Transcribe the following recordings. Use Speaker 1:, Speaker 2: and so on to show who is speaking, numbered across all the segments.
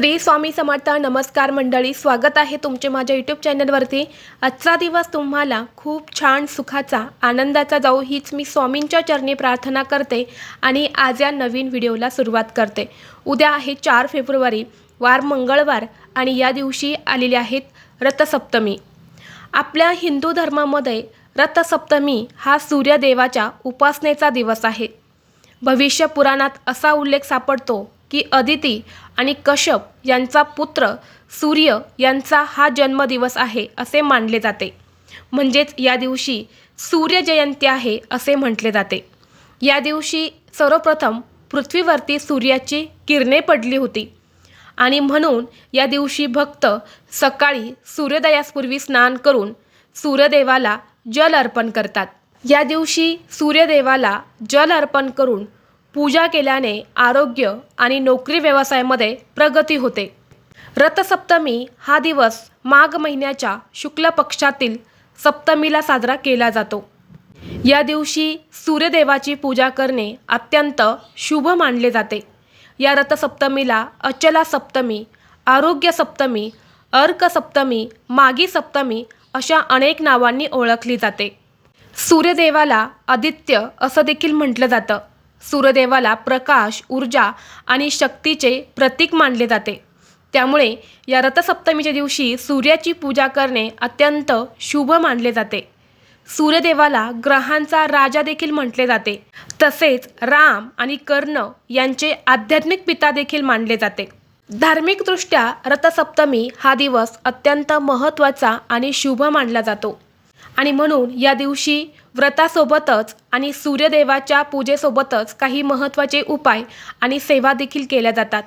Speaker 1: श्री स्वामी समर्थ नमस्कार मंडळी स्वागत आहे तुमचे माझ्या यूट्यूब चॅनलवरती आजचा दिवस तुम्हाला खूप छान सुखाचा आनंदाचा जाऊ हीच मी स्वामींच्या चरणी प्रार्थना करते आणि आज या नवीन व्हिडिओला सुरुवात करते. उद्या आहे चार फेब्रुवारी वार मंगळवार आणि या दिवशी आलेले आहेत रथसप्तमी. आपल्या हिंदू धर्मामध्ये रथसप्तमी हा सूर्यदेवाच्या उपासनेचा दिवस आहे. भविष्य पुराणात असा उल्लेख सापडतो की अदिती आणि कश्यप यांचा पुत्र सूर्य यांचा हा जन्मदिवस आहे असे मानले जाते. म्हणजेच या दिवशी सूर्यजयंती आहे असे म्हटले जाते. या दिवशी सर्वप्रथम पृथ्वीवरती सूर्याची किरणे पडली होती आणि म्हणून या दिवशी भक्त सकाळी सूर्योदयासपूर्वी स्नान करून सूर्यदेवाला जल अर्पण करतात. या दिवशी सूर्यदेवाला जल अर्पण करून पूजा केल्याने आरोग्य आणि नोकरी व्यवसायामध्ये प्रगती होते. रथसप्तमी हा दिवस माघ महिन्याच्या शुक्ल पक्षातील सप्तमीला साजरा केला जातो. या दिवशी सूर्यदेवाची पूजा करणे अत्यंत शुभ मानले जाते. या रथसप्तमीला अचला सप्तमी आरोग्य सप्तमी अर्क सप्तमी मागी सप्तमी अशा अनेक नावांनी ओळखली जाते. सूर्यदेवाला आदित्य असं देखील म्हटलं जातं. सूर्यदेवाला प्रकाश ऊर्जा आणि शक्तीचे प्रतीक मानले जाते. त्यामुळे या रथसप्तमीच्या दिवशी सूर्याची पूजा करणे अत्यंत शुभ मानले जाते. सूर्यदेवाला ग्रहांचा राजा देखील म्हटले जाते. तसेच राम आणि कर्ण यांचे आध्यात्मिक पिता देखील मानले जाते. धार्मिकदृष्ट्या रथसप्तमी हा दिवस अत्यंत महत्त्वाचा आणि शुभ मानला जातो. आणि म्हणून या दिवशी व्रतासोबतच आणि सूर्यदेवाच्या पूजेसोबतच काही महत्त्वाचे उपाय आणि सेवा देखील केल्या जातात.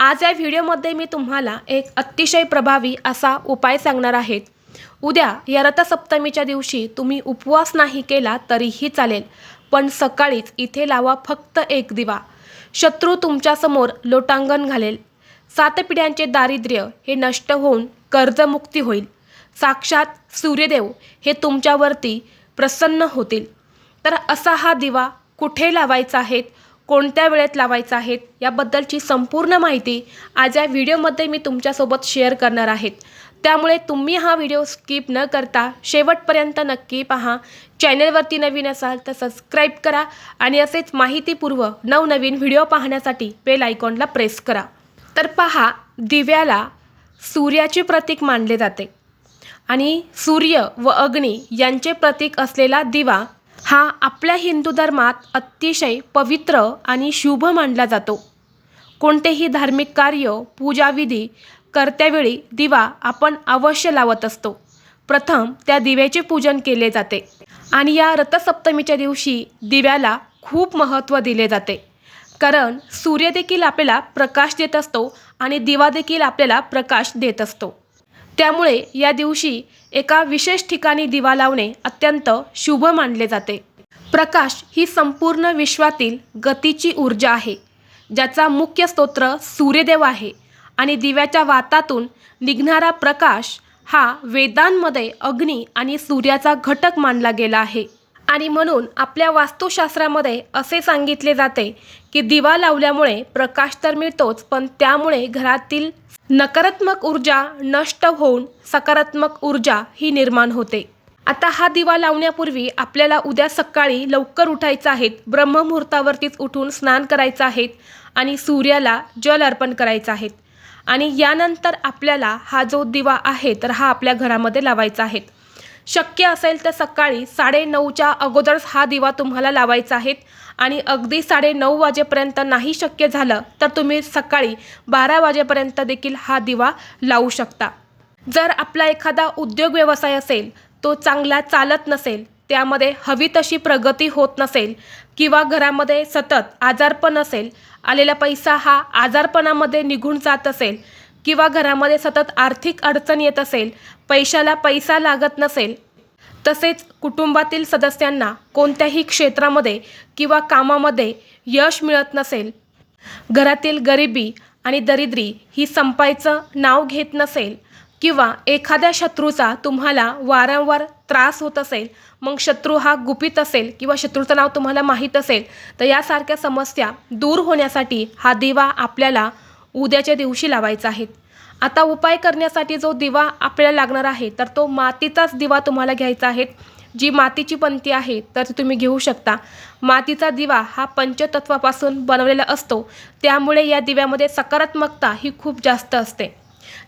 Speaker 1: आज या व्हिडिओमध्ये मी तुम्हाला एक अतिशय प्रभावी असा उपाय सांगणार आहेत उद्या या रथसप्तमीच्या दिवशी तुम्ही उपवास नाही केला तरीही चालेल पण सकाळीच इथे लावा फक्त एक दिवा. शत्रू तुमच्यासमोर लोटांगण घालेल. सात पिढ्यांचे दारिद्र्य हे नष्ट होऊन कर्जमुक्ती होईल. साक्षात सूर्यदेव हे तुमच्यावरती प्रसन्न होतील. तर असा हा दिवा कुठे लावायचा आहेत? कोणत्या वेळेत लावायचा आहेत? याबद्दलची संपूर्ण माहिती आज या व्हिडिओमध्ये मी तुमच्यासोबत शेअर करणार आहेत. त्यामुळे तुम्ही हा व्हिडिओ स्किप न करता शेवटपर्यंत नक्की पहा. चॅनलवरती नवीन असाल तर सबस्क्राईब करा आणि असेच माहितीपूर्व नवनवीन व्हिडिओ पाहण्यासाठी बेल आयकॉनला प्रेस करा. तर पहा दिव्याला सूर्याचे प्रतीक मानले जाते. आणि सूर्य व अग्नी यांचे प्रतीक असलेला दिवा हा आपल्या हिंदू धर्मात अतिशय पवित्र आणि शुभ मानला जातो. कोणतेही धार्मिक कार्य पूजाविधी करत्यावेळी दिवा आपण अवश्य लावत असतो. प्रथम त्या दिव्याचे पूजन केले जाते आणि या रथसप्तमीच्या दिवशी दिव्याला खूप महत्त्व दिले जाते. कारण सूर्य देखील आपल्याला प्रकाश देत असतो आणि दिवा देखील आपल्याला प्रकाश देत असतो. त्यामुळे या दिवशी एका विशेष ठिकाणी दिवा लावणे अत्यंत शुभ मानले जाते. प्रकाश ही संपूर्ण विश्वातील गतीची ऊर्जा आहे ज्याचा मुख्य स्तोत्र सूर्यदेव आहे आणि दिव्याच्या वातातून निघणारा प्रकाश हा वेदांमध्ये अग्नी आणि सूर्याचा घटक मानला गेला आहे. आणि म्हणून आपल्या वास्तुशास्त्रामध्ये असे सांगितले जाते की दिवा लावल्यामुळे प्रकाश तर मिळतोच पण त्यामुळे घरातील नकारात्मक ऊर्जा नष्ट होऊन सकारात्मक ऊर्जा ही निर्माण होते. आता हा दिवा लावण्यापूर्वी आपल्याला उद्या सकाळी लवकर उठायचं आहे ब्रह्ममुहूर्तावरतीच उठून स्नान करायचं आहे आणि सूर्याला जल अर्पण करायचं आहे आणि यानंतर आपल्याला हा जो दिवा आहे तर हा आपल्या घरामध्ये लावायचा आहे. शक्य असेल तर सकाळी साडेनऊच्या अगोदरच हा दिवा तुम्हाला लावायचा आहे. आणि अगदी साडेनऊ वाजेपर्यंत नाही शक्य झालं तर तुम्ही सकाळी बारा वाजेपर्यंत देखील हा दिवा लावू शकता. जर आपला एखादा उद्योग व्यवसाय असेल तो चांगला चालत नसेल त्यामध्ये हवी तशी प्रगती होत नसेल किंवा घरामध्ये सतत आजारपण असेल आलेला पैसा हा आजारपणामध्ये निघून जात असेल किंवा घरामध्ये सतत आर्थिक अडचण येत असेल पैशाला पैसा लागत नसेल तसेच कुटुंबातील सदस्यांना कोणत्याही क्षेत्रामध्ये किंवा कामामध्ये यश मिळत नसेल. घरातील गरिबी आणि दरिद्री ही संपायचं नाव घेत नसेल किंवा एखाद्या शत्रूचा तुम्हाला वारंवार त्रास होत असेल मग शत्रू हा गुपित असेल किंवा शत्रूचं नाव तुम्हाला माहीत असेल तर यासारख्या समस्या दूर होण्यासाठी हा दिवा आपल्याला उद्याच्या दिवशी लावायचा आहे. आता उपाय करण्यासाठी जो दिवा आपल्याला लागणार आहे तर तो मातीचाच दिवा तुम्हाला घ्यायचा आहे. जी मातीची पंती आहे तर ती तुम्ही घेऊ शकता. मातीचा दिवा हा पंचतत्वापासून बनवलेला असतो. त्यामुळे या दिव्यामध्ये सकारात्मकता ही खूप जास्त असते.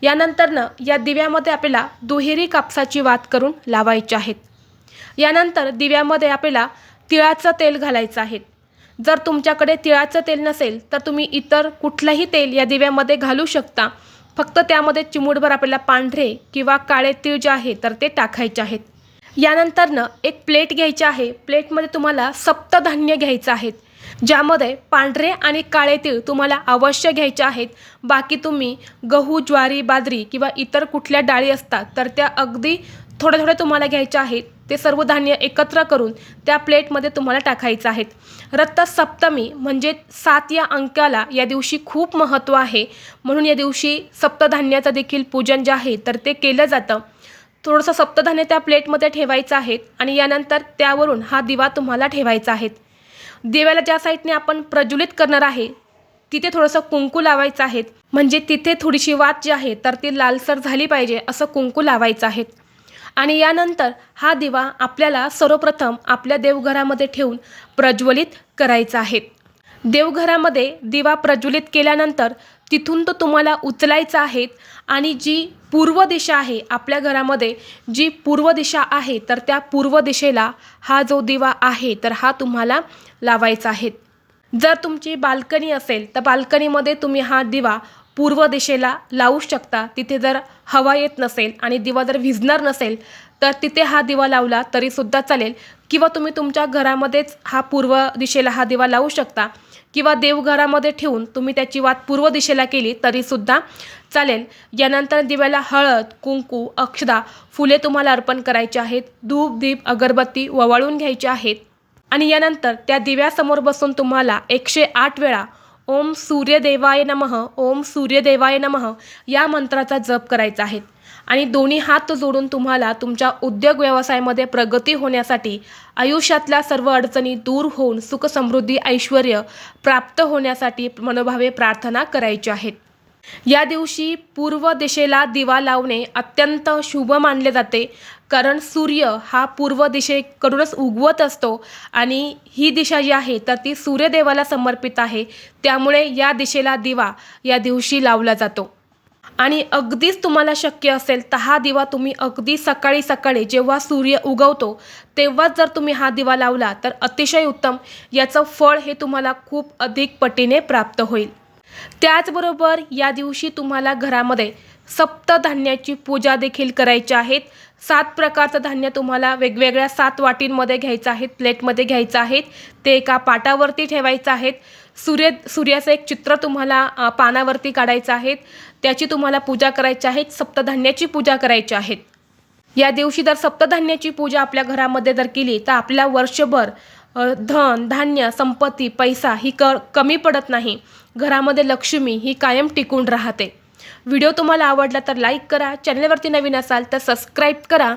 Speaker 1: यानंतरनं या दिव्यामध्ये आपल्याला दुहेरी कापसाची वात करून लावायची आहेत. यानंतर दिव्यामध्ये आपल्याला तिळाचं तेल घालायचं आहे. जर तुमच्याकडे तिळाचं तेल नसेल तर तुम्ही इतर कुठलंही तेल या दिव्यामध्ये घालू शकता. फक्त त्यामध्ये चिमूटभर आपल्याला पांढरे किंवा काळे तीळ जे आहे तर ते टाकायचे आहेत. यानंतरनं एक प्लेट घ्यायची आहे. प्लेटमध्ये तुम्हाला सप्तधान्य घ्यायचं आहेत. ज्यामध्ये पांढरे आणि काळे तीळ तुम्हाला अवश्य घ्यायचे आहेत. बाकी तुम्ही गहू ज्वारी बाजरी किंवा इतर कुठल्या डाळी असतात तर त्या अगदी थोड्या थोड्या तुम्हाला घ्यायच्या आहेत. ते सर्व धान्य एकत्र करून त्या प्लेटमध्ये तुम्हाला टाकायचं आहेत. रथसप्तमी म्हणजे सात या अंकाला या दिवशी खूप महत्त्व आहे. म्हणून या दिवशी सप्तधान्याचं देखील पूजन जे आहे तर ते केलं जातं. थोडंसं सप्तधान्य त्या प्लेटमध्ये ठेवायचं आहे आणि यानंतर त्यावरून हा दिवा तुम्हाला ठेवायचा आहे दिव्याला ज्या साईडने आपण प्रज्वलित करणार आहे तिथे थोडंसं कुंकू लावायचं आहे म्हणजे तिथे थोडीशी वात जी आहे तर ती लालसर झाली पाहिजे असं कुंकू लावायचं आहे आणि यानंतर हा दिवा आपल्याला सर्वप्रथम आपल्या देवघरामध्ये ठेवून प्रज्वलित करायचा आहे. देवघरामध्ये दिवा प्रज्वलित केल्यानंतर तिथून तो तुम्हाला उचलायचा आहे आणि जी पूर्व दिशा आहे आपल्या घरामध्ये जी पूर्व दिशा आहे तर त्या पूर्व दिशेला हा जो दिवा आहे तर हा तुम्हाला लावायचा आहे. जर तुमची बाल्कनी असेल तर बाल्कनीमध्ये तुम्ही हा दिवा पूर्व दिशेला लावू शकता. तिथे जर हवा येत नसेल आणि दिवा जर भिजणार नसेल तर तिथे हा दिवा लावला तरीसुद्धा चालेल. किंवा तुम्ही तुमच्या घरामध्येच हा पूर्व दिशेला हा दिवा लावू शकता. किंवा देवघरामध्ये ठेवून तुम्ही त्याची वात पूर्व दिशेला केली तरीसुद्धा चालेल. यानंतर दिव्याला हळद कुंकू अक्षदा फुले तुम्हाला अर्पण करायची आहेत. धूप दीप अगरबत्ती ववाळून घ्यायची आहेत. आणि यानंतर त्या दिव्यासमोर बसून तुम्हाला एकशे आठ वेळा ओम सूर्यदेवाय नमः ओम सूर्यदेवाय नमः या मंत्राचा जप करायचा आहे. आणि दोन्ही हात जोडून तुम्हाला तुमच्या उद्योग व्यवसायामध्ये प्रगती होण्यासाठी आयुष्यातल्या सर्व अडचणी दूर होऊन सुख समृद्धी ऐश्वर प्राप्त होण्यासाठी मनोभावे प्रार्थना करायची आहेत. या दिवशी पूर्व दिशेला दिवा लावणे अत्यंत शुभ मानले जाते कारण सूर्य हा पूर्व दिशेकडूनच उगवत असतो आणि ही दिशा जी आहे तर ती सूर्यदेवाला समर्पित आहे. त्यामुळे या दिशेला दिवा या दिवशी लावला जातो. आणि अगदीच तुम्हाला शक्य असेल तर हा दिवा तुम्ही अगदी सकाळी सकाळी जेव्हा सूर्य उगवतो तेव्हाच जर तुम्ही हा दिवा लावला तर अतिशय उत्तम. याचं फळ हे तुम्हाला खूप अधिक पटीने प्राप्त होईल. त्याचबरोबर या दिवशी तुम्हाला घरामध्ये सप्तधान्याची पूजा देखील करायची आहेत. सात प्रकारचं धान्य तुम्हाला वेगवेगळ्या सात वाटींमध्ये घ्यायचं आहेत प्लेटमध्ये घ्यायचं आहेत. ते एका पाटावरती ठेवायचं आहेत. सूर्य सूर्याचं एक चित्र तुम्हाला पानावरती काढायचं आहे त्याची तुम्हाला पूजा करायची आहे सप्तधान्याची पूजा करायची आहेत. या दिवशी जर सप्तधान्याची पूजा आपल्या घरामध्ये जर केली तर आपल्या वर्षभर धन धान्य संपत्ती पैसा ही क कमी पडत नाही. घरामध्ये लक्ष्मी ही कायम टिकून राहते. व्हिडिओ तुम्हाला आवडला तर लाईक करा. चॅनलवरती नवीन असाल तर सबस्क्राईब करा.